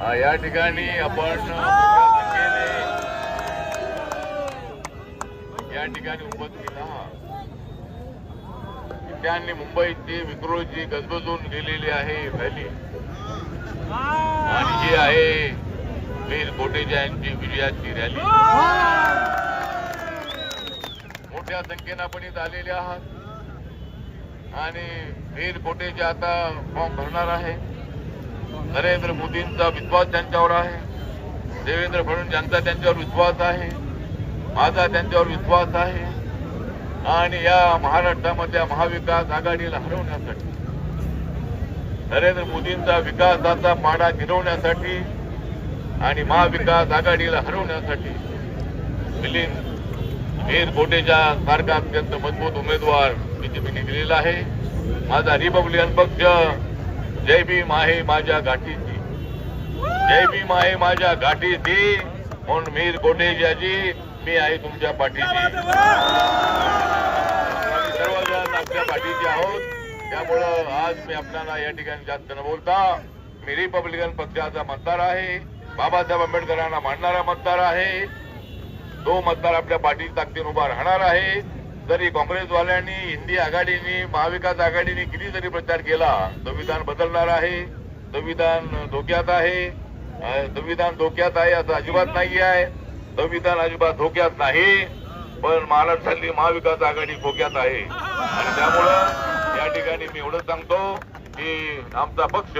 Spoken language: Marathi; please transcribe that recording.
या ठिकाणी आपण या ठिकाणी उपस्थित आहात त्यांनी मुंबईची विक्रोळची गजबजून गेलेली आहे व्हॅली आणि जी आहे वीर कोटेजा यांची विजयाची रॅली मोठ्या संख्येनं आपण इथं आलेले आहात. आणि वीर कोटेजा आता फॉर्म भरणार आहे. नरेंद्र मोदींचा विश्वास त्यांच्यावर आहे. देवेंद्र फडणवीस यांचा त्यांच्यावर विश्वास आहे. माझा त्यांच्यावर विश्वास आहे. आणि या महाराष्ट्रामध्ये महाविकास आघाडीला हरवण्यासाठी नरेंद्र मोदींचा विकासाचा पाडा गिरवण्यासाठी आणि महाविकास आघाडीला हरवण्यासाठी मिलिंद वीर कोटेच्या सारखा अत्यंत मजबूत उमेदवार बीजेपीने दिलेला आहे. माझा रिपब्लिकन पक्ष जय भीम आहे माझ्या गाठीची. जय भीम आहे माझ्या गाठीची. म्हणून मीर कोटेजाची मी आहे तुमच्या पाठीची सर्वजण आपल्या पाठीचे आहोत. त्यामुळं आज मी आपल्याला या ठिकाणी जास्त न बोलता मी रिपब्लिकन पक्षाचा मतदार आहे. बाबासाहेब आंबेडकरांना मानणारा मतदार आहे. तो मतदार आपल्या पाठीची ताकदीन उभा राहणार आहे. जरी काँग्रेसवाल्यांनी हिंदी आघाडीने महाविकास आघाडीने किती जरी प्रचार केला संविधान बदलणार आहे संविधान धोक्यात आहे संविधान धोक्यात आहे असं अजिबात नाही आहे. संविधान अजिबात धोक्यात नाही पण महाराष्ट्रातली महाविकास आघाडी धोक्यात आहे. आणि त्यामुळं या ठिकाणी मी एवढंच सांगतो की आमचा पक्ष